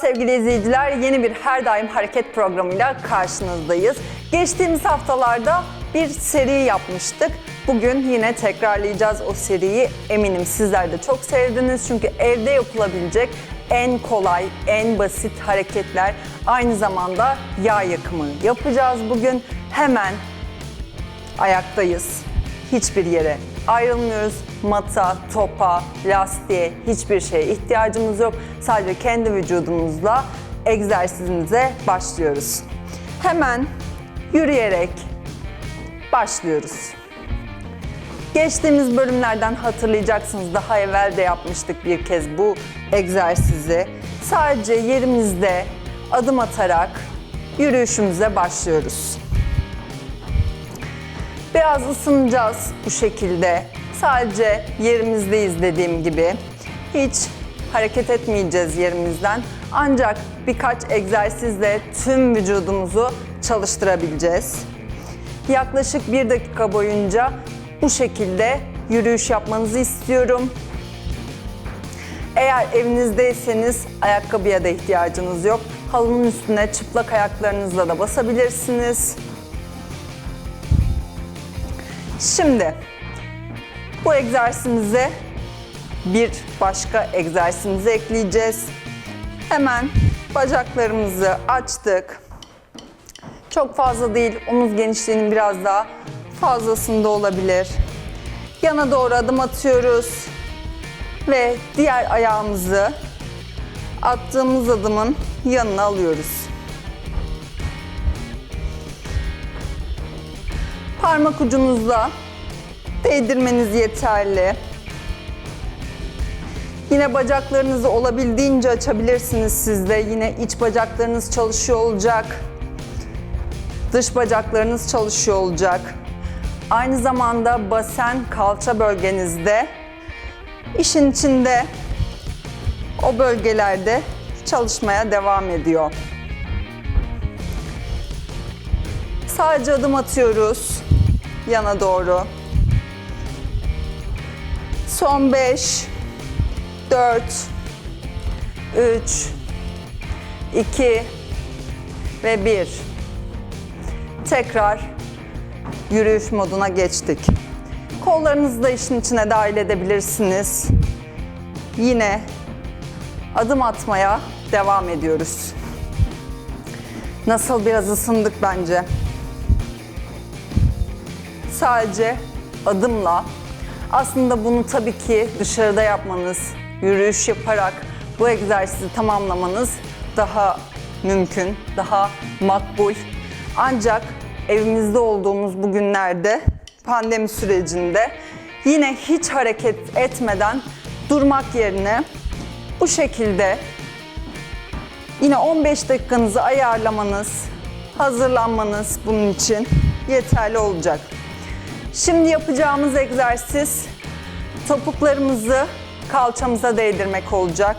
Sevgili izleyiciler. Yeni bir Her Daim Hareket programıyla karşınızdayız. Geçtiğimiz haftalarda bir seri yapmıştık. Bugün yine tekrarlayacağız o seriyi. Eminim sizler de çok sevdiniz. Çünkü evde yapılabilecek en kolay, en basit hareketler. Aynı zamanda yağ yakımı yapacağız bugün. Hemen ayaktayız. Hiçbir yere ayrılmıyoruz. Mata, topa, lastiğe hiçbir şeye ihtiyacımız yok. Sadece kendi vücudumuzla egzersizimize başlıyoruz. Hemen yürüyerek başlıyoruz. Geçtiğimiz bölümlerden hatırlayacaksınız. Daha evvel de yapmıştık bir kez bu egzersizi. Sadece yerimizde adım atarak yürüyüşümüze başlıyoruz. Biraz ısınacağız bu şekilde. Sadece yerimizdeyiz dediğim gibi. Hiç hareket etmeyeceğiz yerimizden. Ancak birkaç egzersizle tüm vücudumuzu çalıştırabileceğiz. Yaklaşık bir dakika boyunca bu şekilde yürüyüş yapmanızı istiyorum. Eğer evinizdeyseniz ayakkabıya da ihtiyacınız yok. Halının üstüne çıplak ayaklarınızla da basabilirsiniz. Şimdi bu egzersizimize bir başka egzersizimizi ekleyeceğiz. Hemen bacaklarımızı açtık. Çok fazla değil, omuz genişliğinin biraz daha fazlasında olabilir. Yana doğru adım atıyoruz ve diğer ayağımızı attığımız adımın yanına alıyoruz. Parmak ucunuzla değdirmeniz yeterli. Yine bacaklarınızı olabildiğince açabilirsiniz siz de. Yine iç bacaklarınız çalışıyor olacak. Dış bacaklarınız çalışıyor olacak. Aynı zamanda basen kalça bölgenizde işin içinde o bölgelerde çalışmaya devam ediyor. Sadece adım atıyoruz yana doğru. Son 5 4 3 2 ve 1 Tekrar yürüyüş moduna geçtik. Kollarınızı da işin içine dahil edebilirsiniz. Yine adım atmaya devam ediyoruz. Nasıl biraz ısındık bence. Sadece adımla aslında bunu tabii ki dışarıda yapmanız, yürüyüş yaparak bu egzersizi tamamlamanız daha mümkün, daha makbul. Ancak evimizde olduğumuz bu günlerde, pandemi sürecinde yine hiç hareket etmeden durmak yerine bu şekilde yine 15 dakikanızı ayarlamanız, hazırlanmanız bunun için yeterli olacak. Şimdi yapacağımız egzersiz topuklarımızı kalçamıza değdirmek olacak.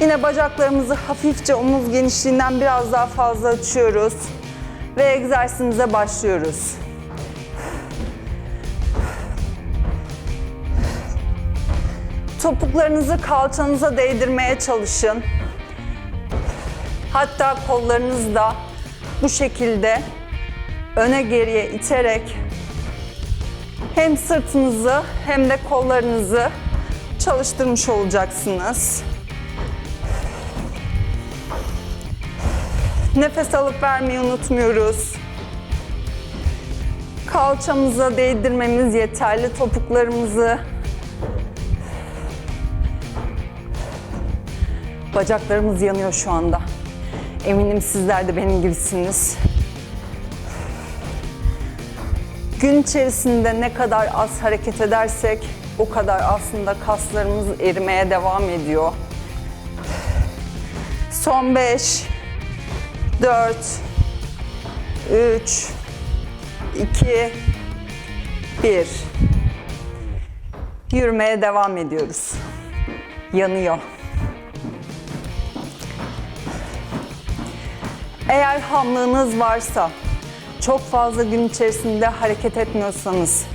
Yine bacaklarımızı hafifçe omuz genişliğinden biraz daha fazla açıyoruz ve egzersizimize başlıyoruz. Topuklarınızı kalçanıza değdirmeye çalışın. Hatta kollarınızı da bu şekilde öne geriye iterek hem sırtınızı hem de kollarınızı çalıştırmış olacaksınız. Nefes alıp vermeyi unutmuyoruz. Kalçamıza değdirmemiz yeterli topuklarımızı. Bacaklarımız yanıyor şu anda. Eminim sizler de benim gibisiniz. Gün içerisinde ne kadar az hareket edersek o kadar aslında kaslarımız erimeye devam ediyor. Son 5 4 3 2 1 Yürümeye devam ediyoruz. Yanıyor. Eğer hamlığınız varsa, çok fazla gün içerisinde hareket etmiyorsanız,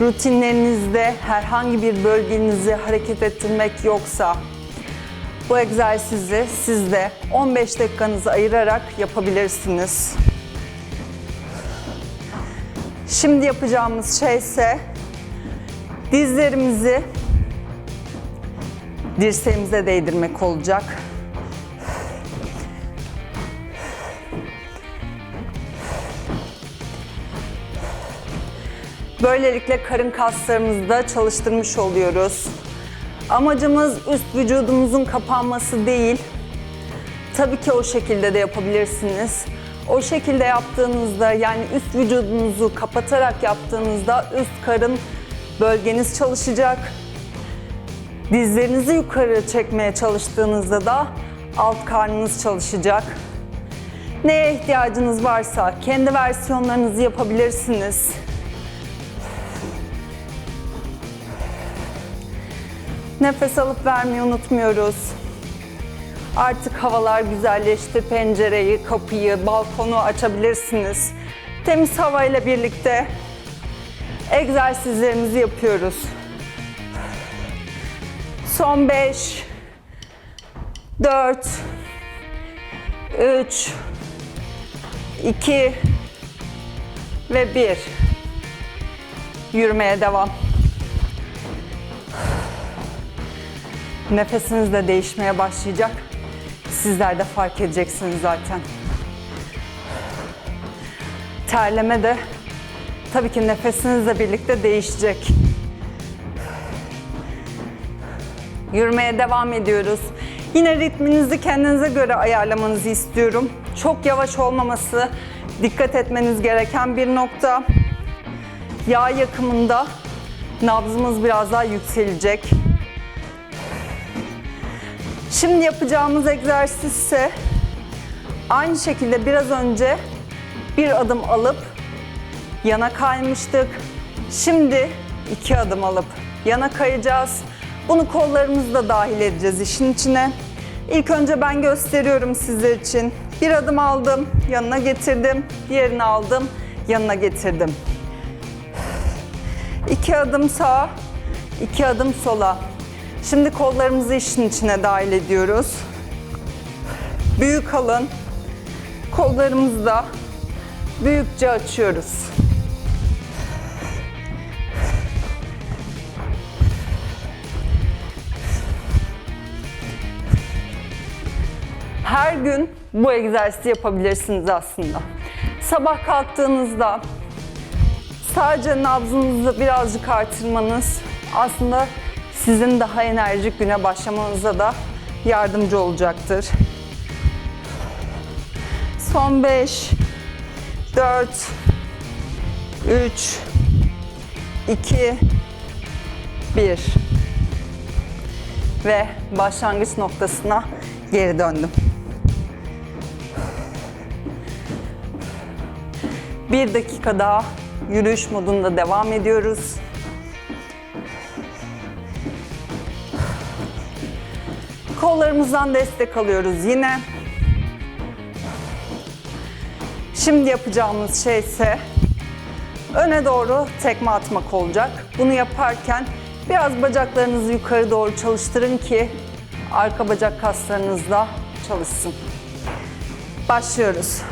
rutinlerinizde herhangi bir bölgenizi hareket ettirmek yoksa, Bu egzersizi siz de 15 dakikanızı ayırarak yapabilirsiniz. Şimdi yapacağımız şey ise dizlerimizi dirseğimize değdirmek olacak. Böylelikle karın kaslarımızı da çalıştırmış oluyoruz. Amacımız üst vücudumuzun kapanması değil. Tabii ki o şekilde de yapabilirsiniz. O şekilde yaptığınızda yani üst vücudunuzu kapatarak yaptığınızda üst karın bölgeniz çalışacak. Dizlerinizi yukarı çekmeye çalıştığınızda da alt karnınız çalışacak. Neye ihtiyacınız varsa kendi versiyonlarınızı yapabilirsiniz. Nefes alıp vermeyi unutmuyoruz. Artık havalar güzelleşti. Pencereyi, kapıyı, balkonu açabilirsiniz. Temiz havayla birlikte egzersizlerimizi yapıyoruz. Son 5 4 3 2 ve 1 Yürümeye devam. Nefesiniz de değişmeye başlayacak. Sizler de fark edeceksiniz zaten. Terleme de tabii ki nefesinizle birlikte değişecek. Yürümeye devam ediyoruz. Yine ritminizi kendinize göre ayarlamanızı istiyorum. Çok yavaş olmaması dikkat etmeniz gereken bir nokta. Yağ yakımında nabzımız biraz daha yükselecek. Şimdi yapacağımız egzersiz ise aynı şekilde biraz önce bir adım alıp yana kaymıştık. Şimdi iki adım alıp yana kayacağız. Bunu kollarımızı da dahil edeceğiz işin içine. İlk önce ben gösteriyorum sizler için. Bir adım aldım, yanına getirdim. Diğerini aldım, yanına getirdim. İki adım sağa, iki adım sola. Şimdi kollarımızı işin içine dahil ediyoruz. Büyük alın. Kollarımızı da büyükçe açıyoruz. Her gün bu egzersizi yapabilirsiniz aslında. Sabah kalktığınızda sadece nabzınızı birazcık artırmanız aslında sizin daha enerjik güne başlamanıza da yardımcı olacaktır. Son 5 4 3 2 1 ve başlangıç noktasına geri döndüm. Bir dakika daha yürüyüş modunda devam ediyoruz. Kollarımızdan destek alıyoruz yine. Şimdi yapacağımız şey ise öne doğru tekme atmak olacak. Bunu yaparken biraz bacaklarınızı yukarı doğru çalıştırın ki arka bacak kaslarınız da çalışsın. Başlıyoruz.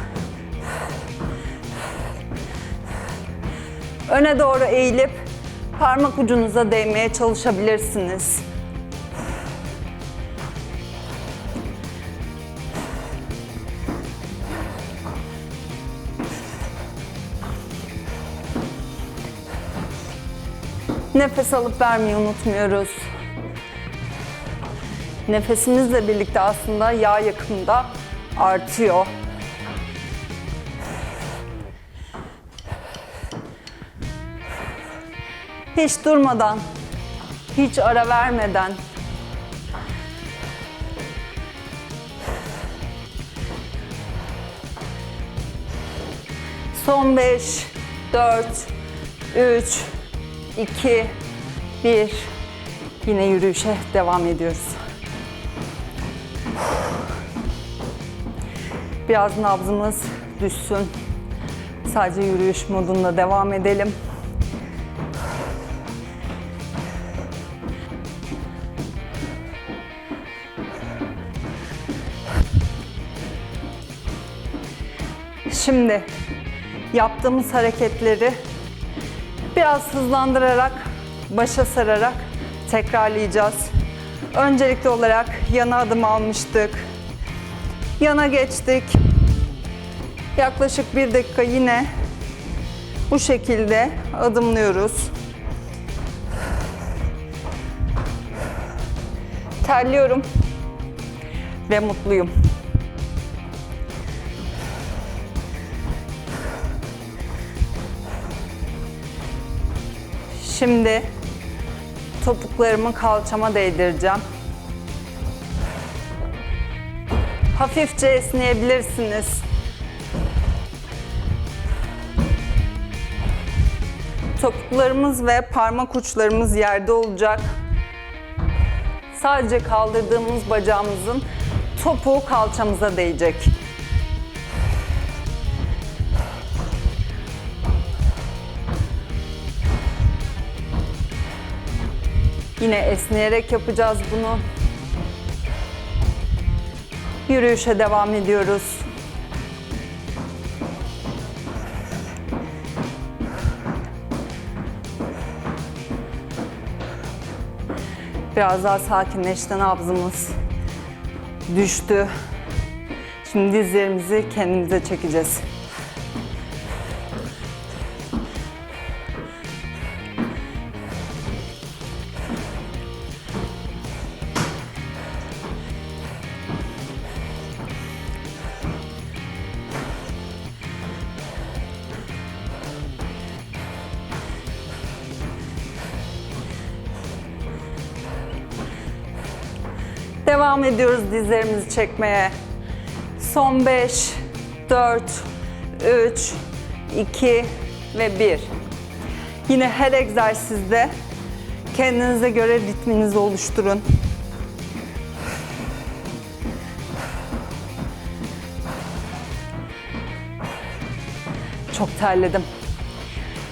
Öne doğru eğilip parmak ucunuza değmeye çalışabilirsiniz. Nefes alıp vermeyi unutmuyoruz. Nefesimizle birlikte aslında yağ yakımı da artıyor. Hiç durmadan, hiç ara vermeden Son 5, 4, 3, 2, 1. Yine yürüyüşe devam ediyoruz. Biraz nabzımız düşsün. Sadece yürüyüş modunda devam edelim. Şimdi yaptığımız hareketleri biraz hızlandırarak, başa sararak tekrarlayacağız. Öncelikli olarak yana adım almıştık. Yana geçtik. Yaklaşık bir dakika yine bu şekilde adımlıyoruz. Terliyorum ve mutluyum. Şimdi topuklarımı kalçama değdireceğim. Hafifçe esneyebilirsiniz. Topuklarımız ve parmak uçlarımız yerde olacak. Sadece kaldırdığımız bacağımızın topuğu kalçamıza değecek. Yine esneyerek yapacağız bunu. Yürüyüşe devam ediyoruz. Biraz daha sakinleşti nabzımız. Düştü. Şimdi dizlerimizi kendimize çekeceğiz. Devam ediyoruz dizlerimizi çekmeye. Son 5, 4, 3, 2 ve 1. Yine her egzersizde kendinize göre ritminizi oluşturun. Çok terledim.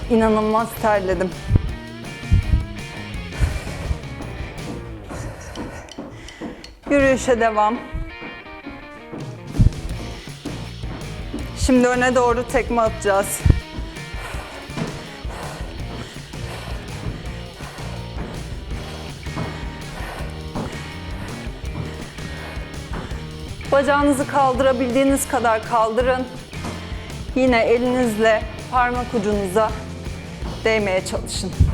İnanılmaz terledim. Yürüyüşe devam. Şimdi öne doğru tekme atacağız. Bacağınızı kaldırabildiğiniz kadar kaldırın. Yine elinizle parmak ucunuza değmeye çalışın.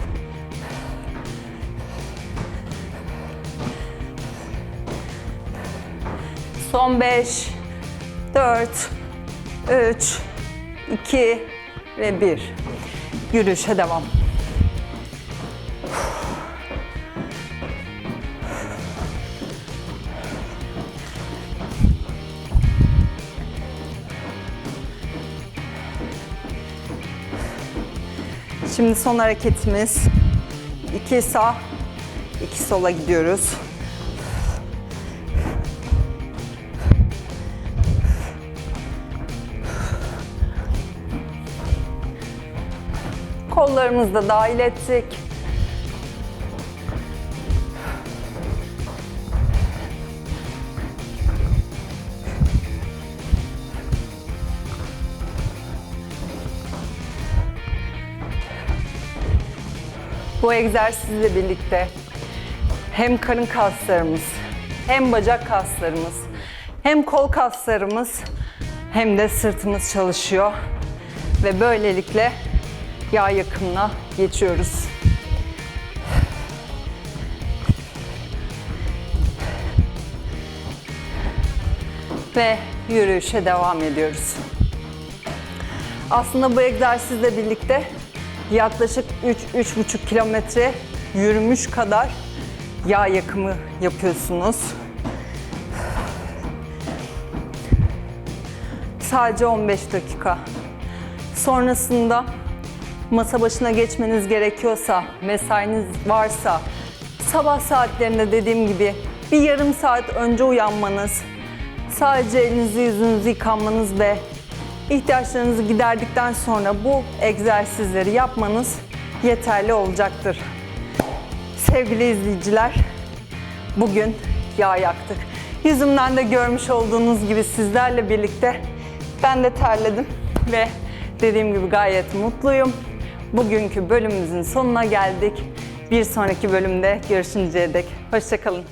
Son 5, 4, 3, 2 ve 1. Yürüyüşe devam. Şimdi son hareketimiz. İki sağ, iki sola gidiyoruz. Kollarımızı da dahil ettik. Bu egzersizle birlikte hem karın kaslarımız, hem bacak kaslarımız, hem kol kaslarımız, hem de sırtımız çalışıyor. Ve böylelikle yağ yakımına geçiyoruz. Ve yürüyüşe devam ediyoruz. Aslında bu egzersizle birlikte yaklaşık 3-3,5 kilometre yürümüş kadar yağ yakımı yapıyorsunuz. Sadece 15 dakika. Sonrasında masa başına geçmeniz gerekiyorsa, mesainiz varsa, sabah saatlerinde dediğim gibi bir yarım saat önce uyanmanız, sadece elinizi yüzünüzü yıkanmanız ve ihtiyaçlarınızı giderdikten sonra bu egzersizleri yapmanız yeterli olacaktır. Sevgili izleyiciler, bugün yağ yaktık. Yüzümden de görmüş olduğunuz gibi sizlerle birlikte ben de terledim. ve dediğim gibi gayet mutluyum. Bugünkü bölümümüzün sonuna geldik. Bir sonraki bölümde görüşünceye dek hoşçakalın.